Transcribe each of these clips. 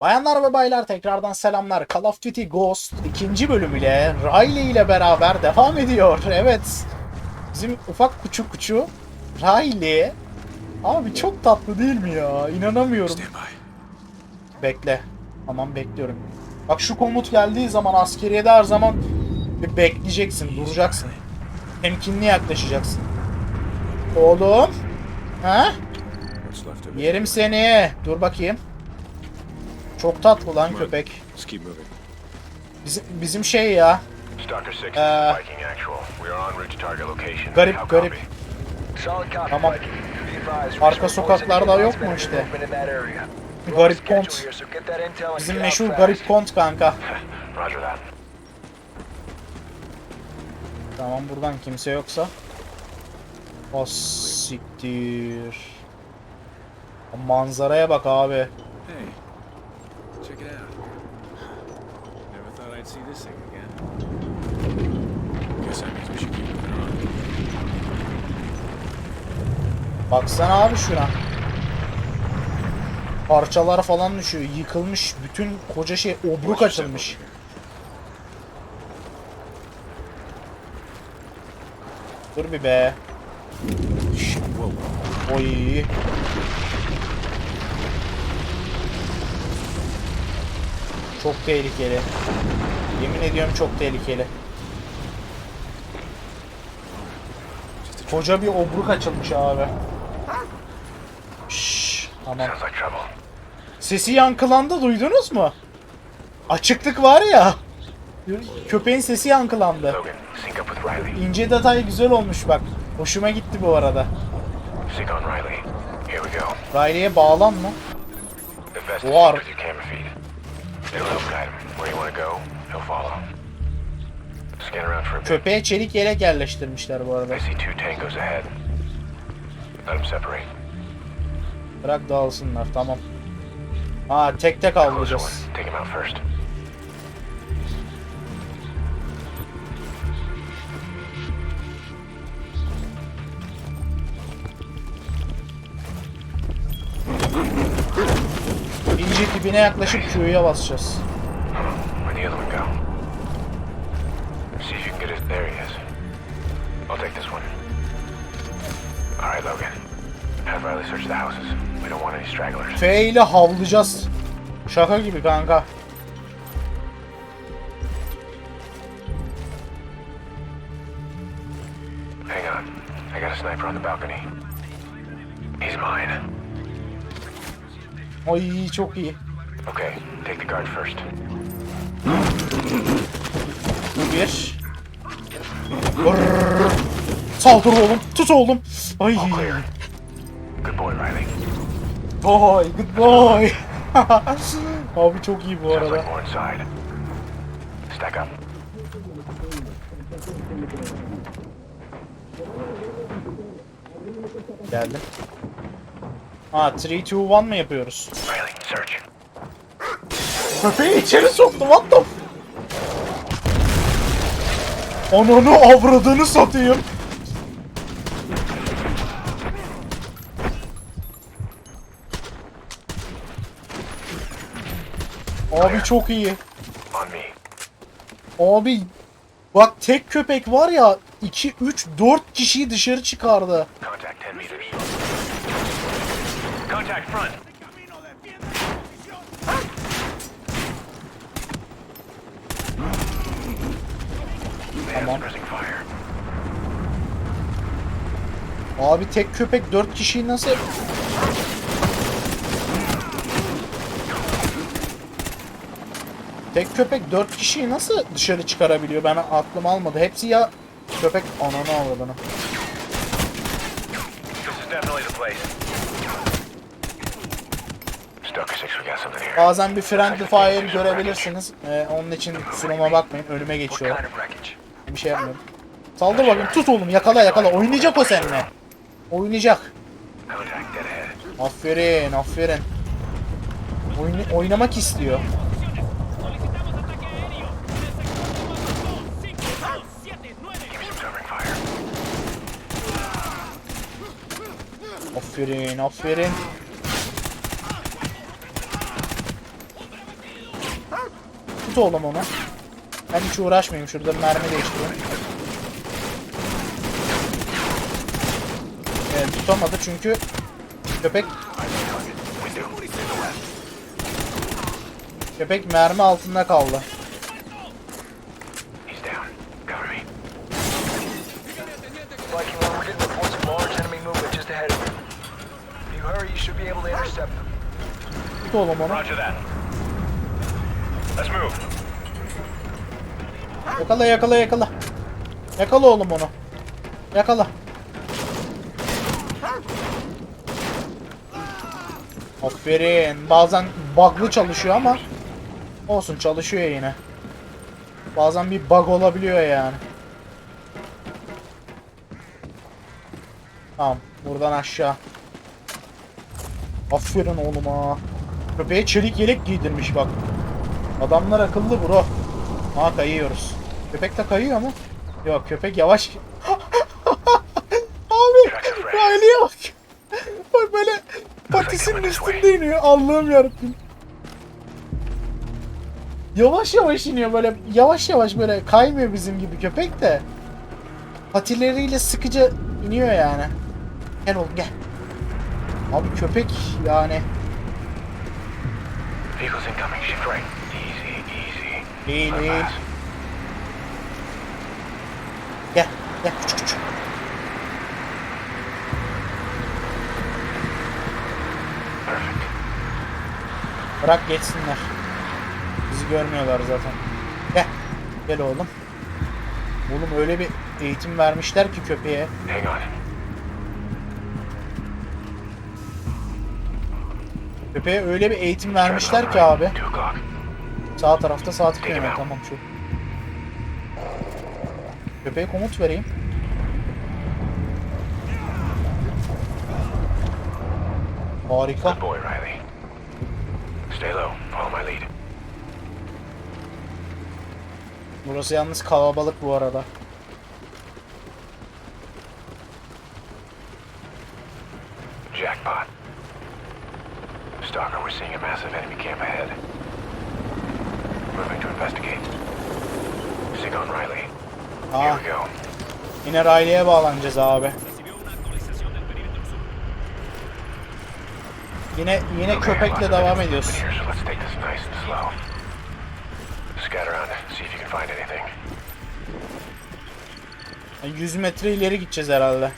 Bayanlar ve baylar tekrardan selamlar. Call of Duty Ghost ikinci bölümüyle Riley ile beraber devam ediyor. Evet. Bizim ufak kuçu kuçu Riley. Abi çok tatlı değil mi ya? İnanamıyorum. Bekle. Tamam bekliyorum. Bak şu komut geldiği zaman askeriyede her zaman bir bekleyeceksin, duracaksın. Temkinli yaklaşacaksın. Oğlum. Ha? Yerim seni. Dur bakayım. Çok tatlı lan köpek. Let's keep moving. Bizim, bizim şey ya. Stalker 6 this is Viking Actual. We are en route to target location. Garip, garip. Tamam. Arka sokaklarda yok mu işte? Garip kont. Bizim meşhur garip kont kanka. Tamam buradan kimse yoksa. O siktir. Manzaraya bak abi. Check it out. Never thought I'd see this thing again. Guess that means we should keep moving on. Baksana abi şuna. Parçalar falan düşüyor. Yıkılmış. Bütün koca şey obruk açılmış. Dur bir be. Oy. Çok tehlikeli. Yemin ediyorum çok tehlikeli. Koca bir obruk açılmış abi. Şşş, tamam. Sesi yankılandı duydunuz mu? Açıklık var ya. Köpeğin sesi yankılandı. İnce detay güzel olmuş bak. Hoşuma gitti bu arada. Riley'e bağlan mı? Köpeğe çelik yelek yerleştirmişler bu arada. Bırak dağılsınlar tamam. Ha tek tek avlayacağız. Don't want any stragglers. F ile havlayacağız. Şaka gibi kanka. Hang on. I got a sniper on the balcony. He's mine. Ay çok iyi. Okay, take the guard first. Bir. Brrr. Saldır oğlum. Tut oğlum. Ay. All clear. Good boy, Riley. Boy. Good boy. Abi çok iyi bu arada. Stack up. Geldim. Ha 3 2 1 mı yapıyoruz? Riley, search. Köpeği içeri soktu. What the? Ananı avradını satayım. Abi çok iyi. Abi bak tek köpek var ya 2 3 4 kişiyi dışarı çıkardı. Contact 10 meters. Contact front. They have Tamam. Abi tek köpek 4 kişiyi nasıl Tek köpek 4 kişiyi nasıl dışarı çıkarabiliyor? Ben aklım almadı. Hepsi ya köpek ananı avradını. This is definitely the place. Stalker 6, we got something here. Bazen bir friendly fire görebilirsiniz. Ee, onun için kusuruma bakmayın. Önüme geçiyor. Bir şey yapmıyorum. Saldır bakayım. Tut oğlum. Yakala yakala. Oynayacak o seninle. Oynayacak. Aferin aferin. Oyna- oynamak istiyor. Aferin aferin. Tut oğlum onu. Ben hiç uğraşmayayım. Şurada mermi değiştireyim. Evet tutamadı çünkü köpek köpek mermi altında kaldı. He's down. Cover me. Viking 1, we're getting reports of large enemy movement just ahead of you. If you hurry, you should be able to intercept them. Tut oğlum onu. Let's move. Yakala yakala yakala. Yakala oğlum onu. Yakala. Aferin. Bazen bug'lı çalışıyor ama olsun çalışıyor yine. Bazen bir bug olabiliyor yani. Tamam. Buradan aşağı. Aferin oğluma. Köpeğe çelik yelek giydirmiş bak. Adamlar akıllı bro. Aa kayıyoruz. Köpek de kayıyor mu? Yok köpek yavaş. Abi Riley'e bak. Bak böyle patisinin üstünde iniyor. Allah'ım yarabbim. Yavaş yavaş iniyor böyle yavaş yavaş böyle kaymıyor bizim gibi köpek de. Patileriyle sıkıca iniyor yani. Gel oğlum gel. Abi köpek yani Vehicles incoming. Shift right. Easy, easy. değil. pass. Gel gel küçük küçük. Bırak geçsinler. Bizi görmüyorlar zaten. Gel. Gel oğlum. Oğlum öyle bir eğitim vermişler ki köpeğe. Köpeğe öyle bir eğitim vermişler ki abi. Sağ tarafta sağ tıklayın. Tamam şu. Köpeğe komut vereyim. Harika. Good boy, Riley. Stay low. Follow my lead. Burası yalnız kalabalık bu arada. Jackpot. Stalker, we're seeing a massive enemy camp ahead. Moving to investigate. Sig on Riley. Go. yine Riley'e bağlanacağız abi. Yine yine köpekle devam ediyoruz. anything. 100 metre ileri gideceğiz herhalde.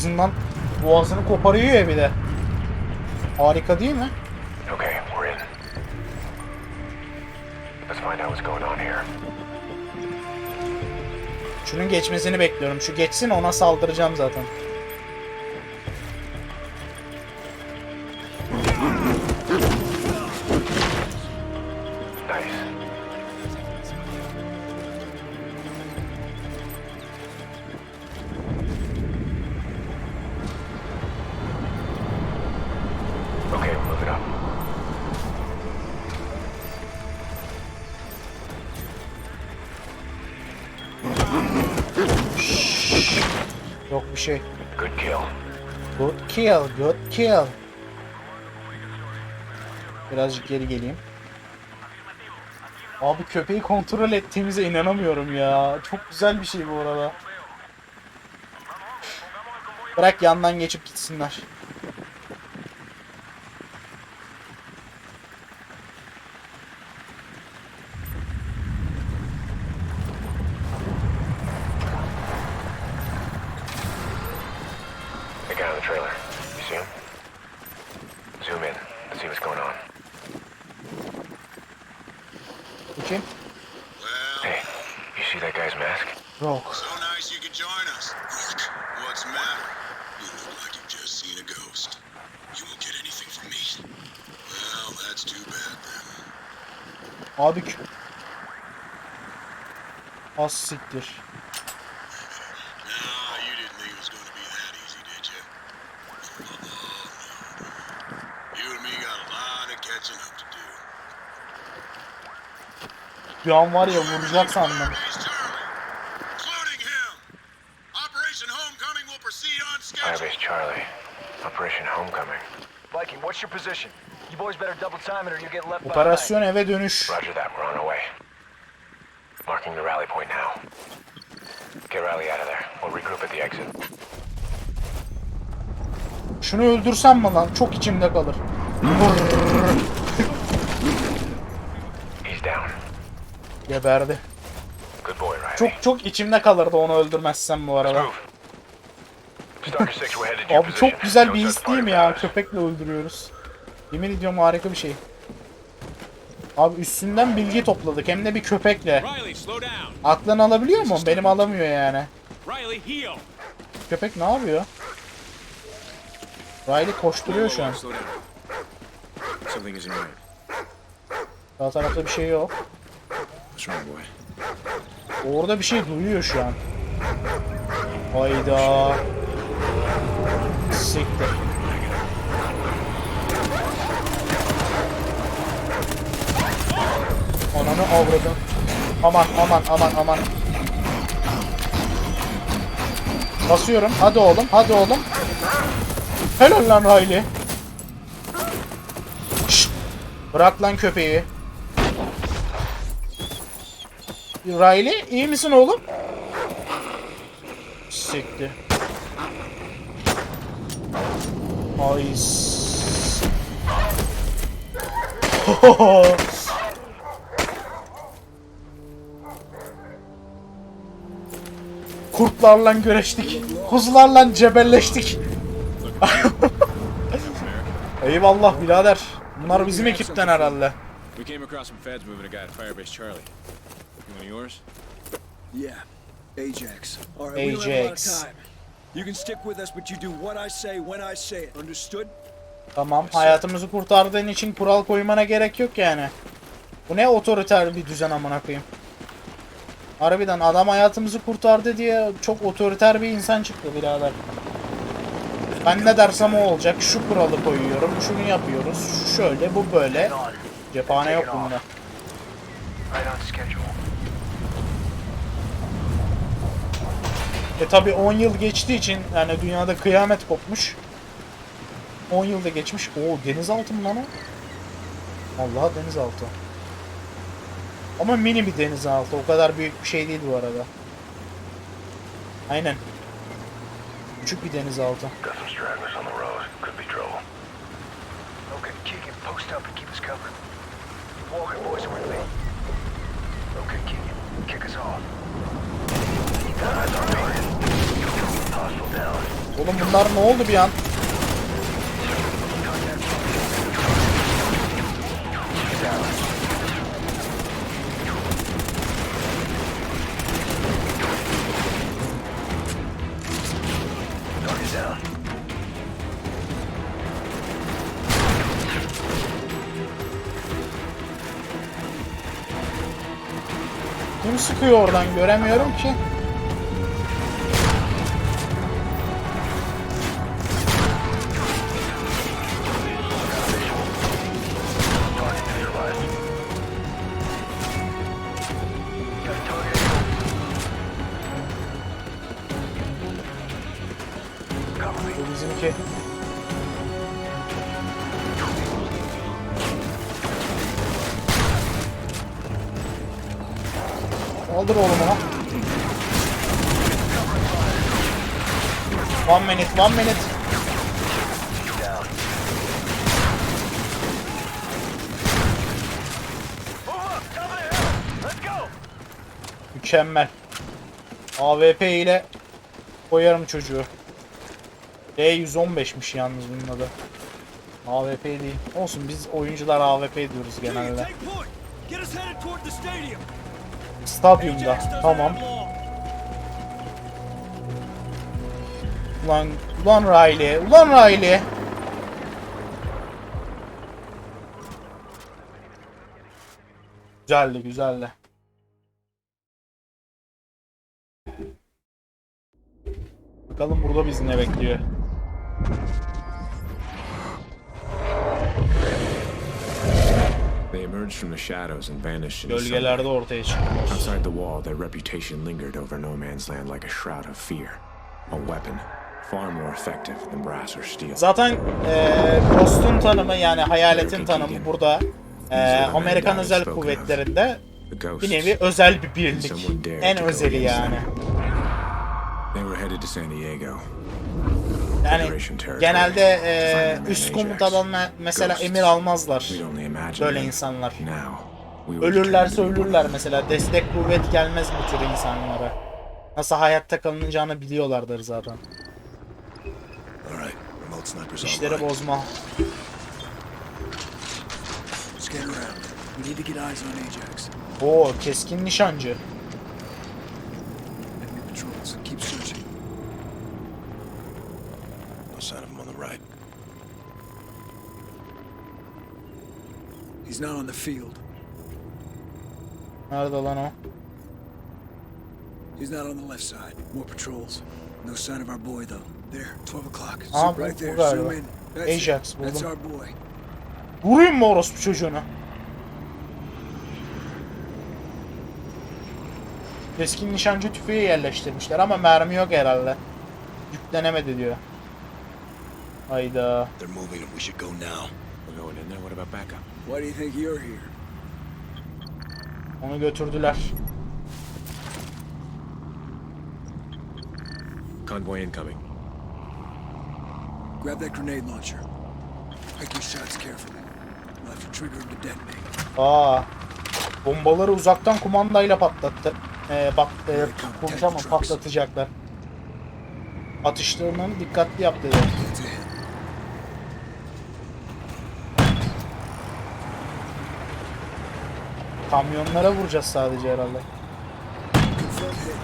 Boğazından boğazını koparıyor ya bir de. Harika değil mi? Okay, we're in. Let's find out what's going on here. Şunun geçmesini bekliyorum. Şu geçsin ona saldıracağım zaten. Kill, good kill. Birazcık geri geleyim. Abi köpeği kontrol ettiğimize inanamıyorum ya. Çok güzel bir şey bu arada. Bırak yandan geçip gitsinler. The guy on the trailer. You see him? Zoom in. Let's see what's going on. Bakayım. Well, Hey, you see that guy's mask? Yok. so nice you could join us. Look, what's the matter? You look like you've just seen a ghost. You won't get anything from me. Well, that's too bad then. Abi kö- Az siktir. Now, you didn't think it was going to be that easy, did you? Oh, no. catching up to do. Bir an var ya vuracak sandım. Firebase Charlie. Operation Homecoming. Viking, what's your position? You boys better double time it or you get left behind. Operasyon eve dönüş. Roger that. We're on our way. Marking the rally point now. Get Riley out of there. We'll regroup at the exit. Şunu öldürsem mi lan? Çok içimde kalır. He's Geberdi. Good boy, Riley. Çok çok içimde kalırdı onu öldürmezsem bu arada. move. Stalker 6, we're headed to your Abi çok güzel bir his değil mi ya? Köpekle öldürüyoruz. Yemin ediyorum harika bir şey. Abi üstünden bilgi topladık hem de bir köpekle. Aklını alabiliyor mu? Benim alamıyor yani. Köpek ne yapıyor? Riley koşturuyor şu an. Sağ tarafta bir şey yok. What's boy? Orada bir şey duyuyor şu an. Hayda. Siktir. Ananı avradım. Aman aman aman aman. Basıyorum. Hadi oğlum. Hadi oğlum. Helal lan Riley. Şşt. Bırak lan köpeği. Riley iyi misin oğlum? Sikti. Ay. Kurtlarla güreştik. Kuzularla cebelleştik. Eyvallah birader. Bunlar bizim ekipten herhalde. We came across some feds moving a guy to Firebase Charlie. You one of yours? Yeah, Ajax. All right, we don't have a lot of Ajax. time. You can stick with us, but you do what I say when I say it. Understood? Tamam hayatımızı kurtardığın için kural koymana gerek yok yani. Bu ne otoriter bir düzen amına koyayım. Harbiden adam hayatımızı kurtardı diye çok otoriter bir insan çıktı birader. Ben ne dersem o olacak. Şu kuralı koyuyorum. Şunu yapıyoruz. Şu şöyle bu böyle. Cephane yok bunda. Right on schedule. E tabi 10 yıl geçtiği için yani dünyada kıyamet kopmuş. 10 yılda geçmiş. Oo denizaltı mı lan o? Allah denizaltı. Ama mini bir denizaltı. O kadar büyük bir şey değil bu arada. Aynen. Küçük bir denizaltı. Okay, Keegan, kick us off. Oğlum bunlar ne oldu bir an? Kim sıkıyor oradan göremiyorum ki. One minute. Mükemmel. AWP ile koyarım çocuğu. D115'miş yalnız bunun adı. AWP değil. Olsun biz oyuncular AWP diyoruz genelde. take point. Ulan, ulan Riley. Ulan Riley. Güzeldi güzeldi. Bakalım burada bizi ne bekliyor. emerged from the shadows and vanished into Gölgelerde ortaya çıktılar. Outside the wall, their reputation lingered over no man's land like a shroud of fear. A weapon far more effective than brass or steel. Zaten e, Ghost'un tanımı yani hayaletin tanımı burada e, Amerikan Özel Kuvvetleri'nde bir nevi özel bir birlik. En özeli yani. They were headed to San Diego. Yani genelde e, üst komutadan me- mesela emir almazlar. Böyle insanlar. Ölürlerse ölürler mesela. Destek kuvvet gelmez bu tür insanlara. Nasıl hayatta kalınacağını biliyorlardır zaten. All right, remote snipers İşleri online. bozma. Scan around. We need to get eyes on Ajax. Oo keskin nişancı. Enemy patrols. Keep searching. No sign of him on the right. He's not on the field. Nerede lan o? He's not on the left side. More patrols. No sign of our boy though. There, 12 o'clock. Bu- right there. galiba. Zoom in. That's it. Ajax That's buldum. our boy. Vurayım mı orospu çocuğunu? Keskin nişancı tüfeği yerleştirmişler ama mermi yok herhalde. Yüklenemedi diyor. Hayda. They're moving and we should go now. We're going in there. What about backup? Why do you think you're here? Onu götürdüler. Convoy incoming. Grab that grenade launcher. Pick your shots carefully. We'll have to trigger him to detonate. Aa. Bombaları uzaktan kumandayla patlattı. Ee, bak, e, konuşamam patlatacaklar. Atıştığını dikkatli yap dedi. Kamyonlara vuracağız sadece herhalde. Confirm hit.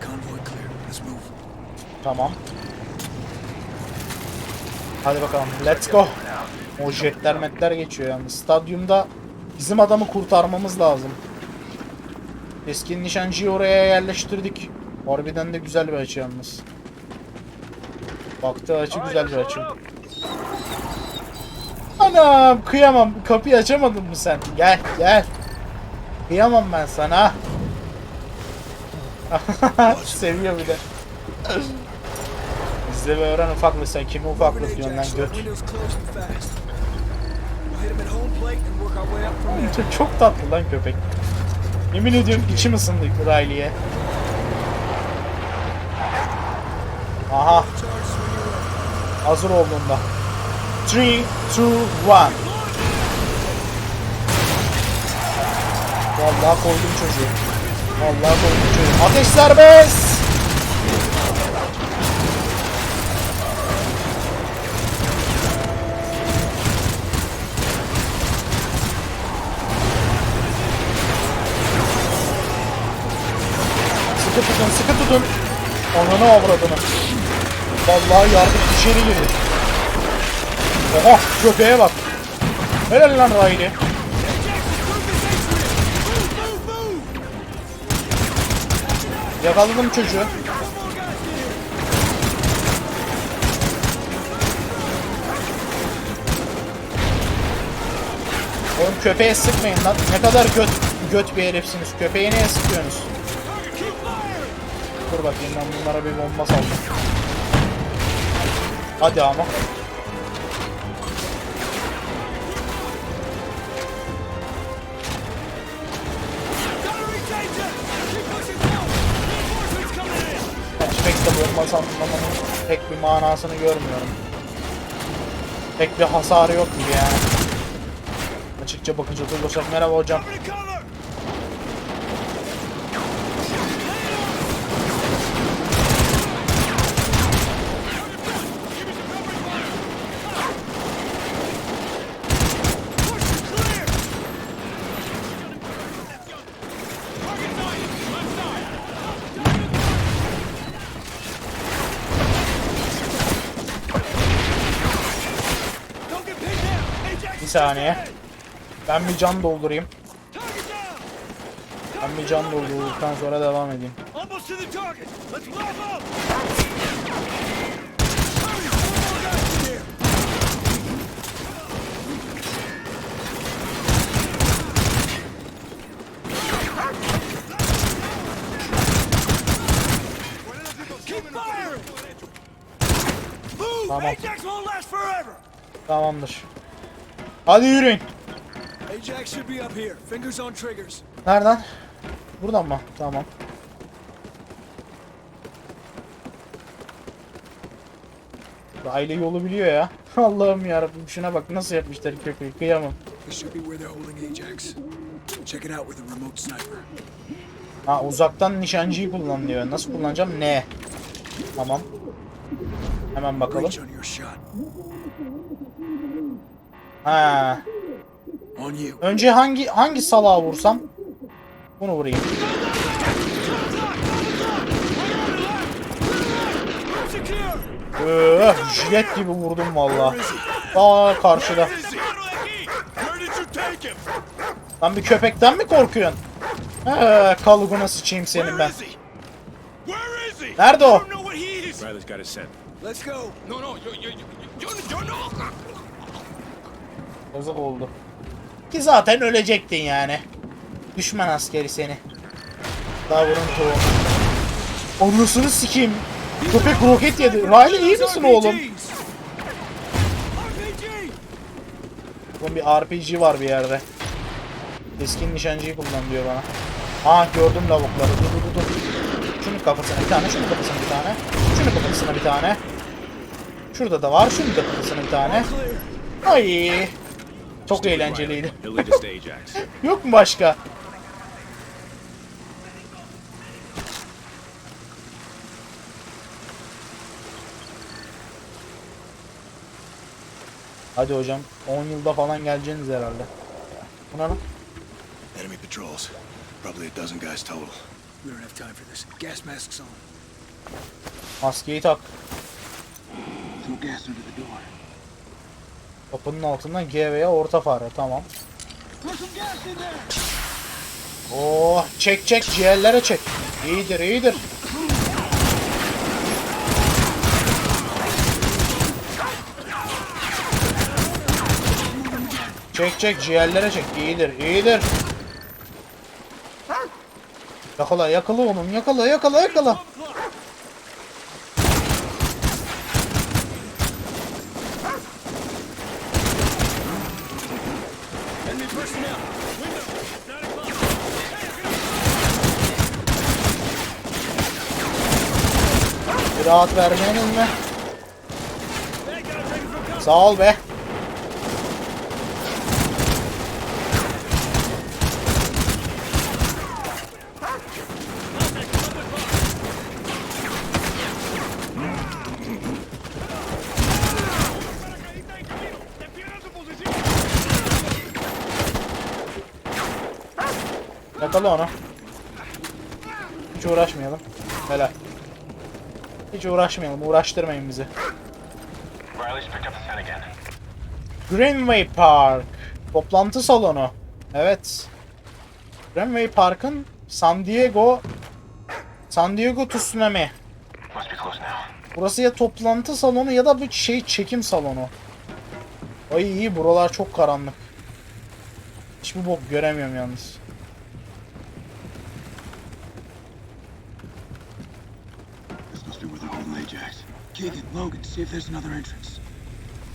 Convoy clear. Let's move. Tamam. Hadi bakalım. Let's go. O jetler metler geçiyor yani. Stadyumda bizim adamı kurtarmamız lazım. Keskin nişancıyı oraya yerleştirdik. Harbiden de güzel bir açı yalnız. Baktığı açı güzel bir açı. Anam kıyamam. Kapıyı açamadın mı sen? Gel gel. Kıyamam ben sana. Seviyor bir de. Bizde bir öğren ufaklık sen kimi ufaklık diyorsun lan göt. Çok, çok tatlı lan köpek. Yemin ediyorum içim ısındı Riley'e. Aha hazır olduğunda. 3, 2, 1. Vallahi koydum çocuğu. Vallahi koydum çocuğu. Ateş serbest! Tutun. Ananı avradını. Vallahi yardım içeri girdi. Oha köpeğe bak. Helal lan Riley. Yakaladım çocuğu. Oğlum köpeğe sıkmayın lan. Ne kadar göt, göt bir herifsiniz. Köpeğe niye sıkıyorsunuz? Dur bakayım ben bunlara bir bomba saldım. Hadi ama. Flashback'te bomba sallamanın pek bir manasını görmüyorum. Pek bir hasarı yok gibi yani. Açıkça bakınca olursak merhaba hocam. Bir saniye. Ben bir can doldurayım. Ben bir can doldurduktan sonra devam edeyim. Tamam. Tamamdır. Hadi yürüyün. Ajax should be up here. Fingers on triggers. Nereden? Buradan mı? Tamam. Aile yolu biliyor ya. Allah'ım yarabbim şuna bak nasıl yapmışlar köpeği kıyamam. Ha uzaktan nişancıyı kullan diyor. Nasıl kullanacağım? Ne? Tamam. Hemen bakalım. Ha. Önce hangi hangi salağa vursam? Bunu vurayım. Öh, jilet gibi vurdum valla. Aa karşıda. Lan bir köpekten mi korkuyorsun? He, kalıbına sıçayım senin ben. Nerede o? Riley's got his scent. Let's go. Yazık oldu. Ki zaten ölecektin yani. Düşman askeri seni. Daha vurun tohum. Anasını sikeyim. Köpek roket yedi. Riley iyi misin oğlum? Oğlum bir RPG var bir yerde. Keskin nişancıyı kullan diyor bana. Aa gördüm lavukları. Dur dur dur. Şunun kafasına bir tane, şunun kafasına bir tane. Şunun kafasına bir tane. Şurada da var, şunun kafasına bir tane. Ay. Çok eğlenceliydi. Yok mu başka? Hadi hocam 10 yılda falan geleceğiniz herhalde. Bu ne lan? Enemy patrols. Probably a dozen guys total. We don't have time for this. Gas masks on. Maskeyi tak. Throw gas under the door. Kapının altından G veya orta fare tamam. Oh çek çek ciğerlere çek. İyidir iyidir. Çek çek ciğerlere çek. İyidir iyidir. Yakala yakala onun yakala yakala yakala. Bir rahat vermeyenin mi? Sağ ol be. Yakala onu. Hiç uğraşmayalım. Helal. Hiç uğraşmayalım. Uğraştırmayın bizi. Greenway Park. Toplantı salonu. Evet. Greenway Park'ın San Diego San Diego Tsunami. Burası ya toplantı salonu ya da bir şey çekim salonu. Ay iyi buralar çok karanlık. Hiçbir bok göremiyorum yalnız. This must be where they're holding Ajax. Keegan, Logan, see if there's another entrance.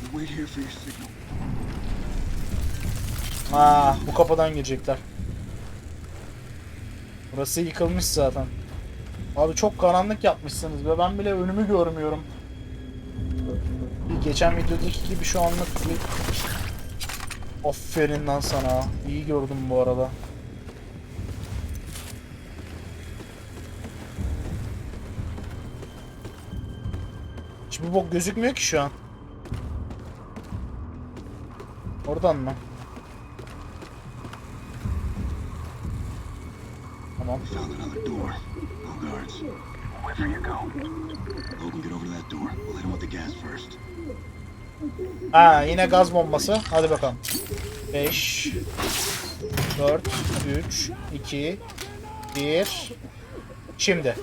We'll wait here for your signal. Ha, bu kapıdan girecekler. Burası yıkılmış zaten. Abi çok karanlık yapmışsınız ve ben bile önümü görmüyorum. Geçen videodaki gibi şu anlık bir... Aferin lan sana. İyi gördüm bu arada. Hiçbir bok gözükmüyor ki şu an. Oradan mı? Tamam. Ha yine gaz bombası. Hadi bakalım. 5 4 3 2 1 Şimdi.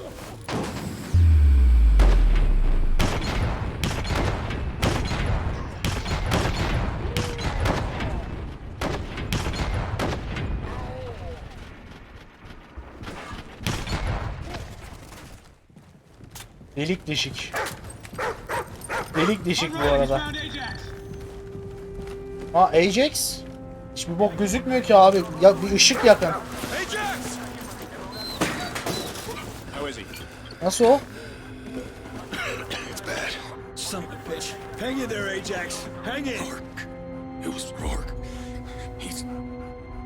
Delik deşik. Delik deşik bu arada. Ha Ajax? Hiçbir bok gözükmüyor ki abi. Ya bir ışık yakın. Nasıl o? Son of a bitch. Hang in there, Ajax. Hang in. Rourke. It was Rourke. He's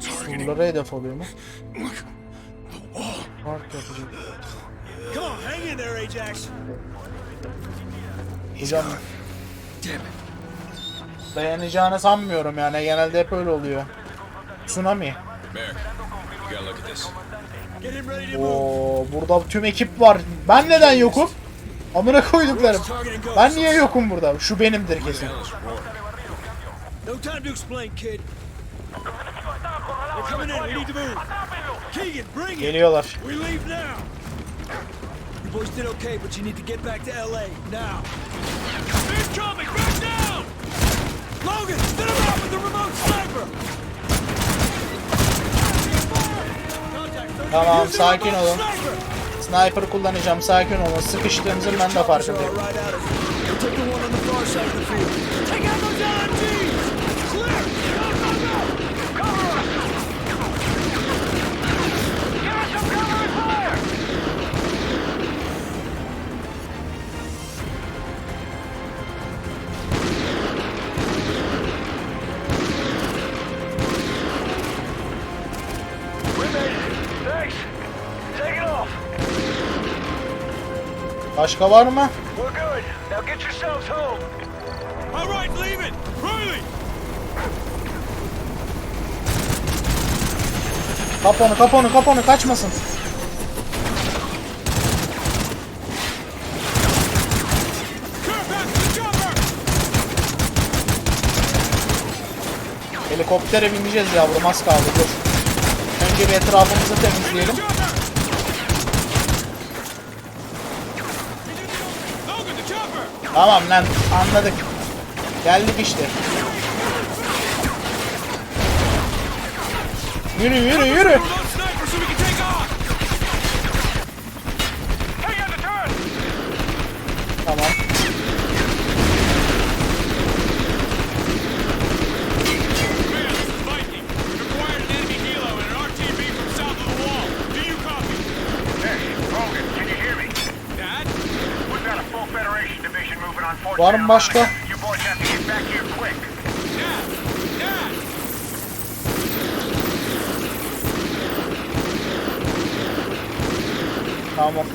targeting. Buralara hedef alıyor mu? Look. The wall. Mark yapacak. Come on, hang in there, Ajax. Hocam Damn it. dayanacağını sanmıyorum yani. Genelde hep öyle oluyor. Tsunami. Oo, burada tüm ekip var. Ben neden yokum? Amına koyduklarım. Ben niye yokum burada? Şu benimdir kesin. Hell is Rourke. No time to explain, kid. They're boys did okay, but you need to get back to LA now. Incoming! Back down! Logan, set him out with the remote sniper! Tamam, sakin olun. sniper! Kullanacağım. Sakin olun. Sıkıştığımızın ben de farkındayım. right. Take out those LMGs! Clear! Başka var mı? Kap onu, kap onu, kap onu. Kaçmasın. Helikoptere bineceğiz yavrum az kaldı dur. Önce bir etrafımızı temizleyelim. Tamam lan anladık. Geldik işte. Yürü yürü yürü. Tamam. Logan, can you hear me? Dad? We've got a full Federation division moving on Fort Var mı başka? Tamam.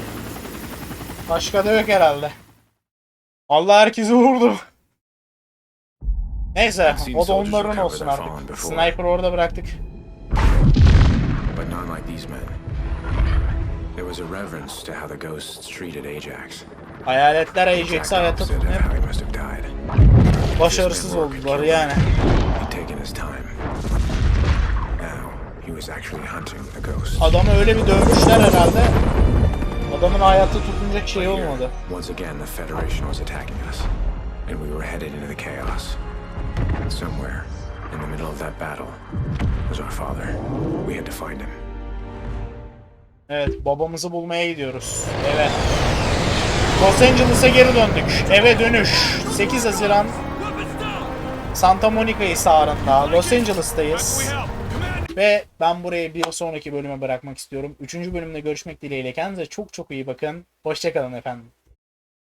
Başka da yok herhalde. Allah herkesi vurdu. Neyse, o da onların olsun artık. Sniper orada bıraktık. But not like these men. There was a reverence to how the ghosts treated Ajax. Hayaletler Ajax'i hayatta tutmaya başarısız oldular yani. Adamı öyle bir dövmüşler herhalde. Adamın hayatta tutunacak şey olmadı. Once again, the Federation was attacking us, and we were headed into the chaos. Somewhere in the middle of that battle was our father. We had to find him. Evet, babamızı bulmaya gidiyoruz. Evet. Los Angeles'a geri döndük. Eve dönüş. 8 Haziran Santa Monica sağrında. Los Angeles'tayız. Ve ben burayı bir sonraki bölüme bırakmak istiyorum. Üçüncü bölümde görüşmek dileğiyle. Kendinize çok çok iyi bakın. Hoşçakalın efendim.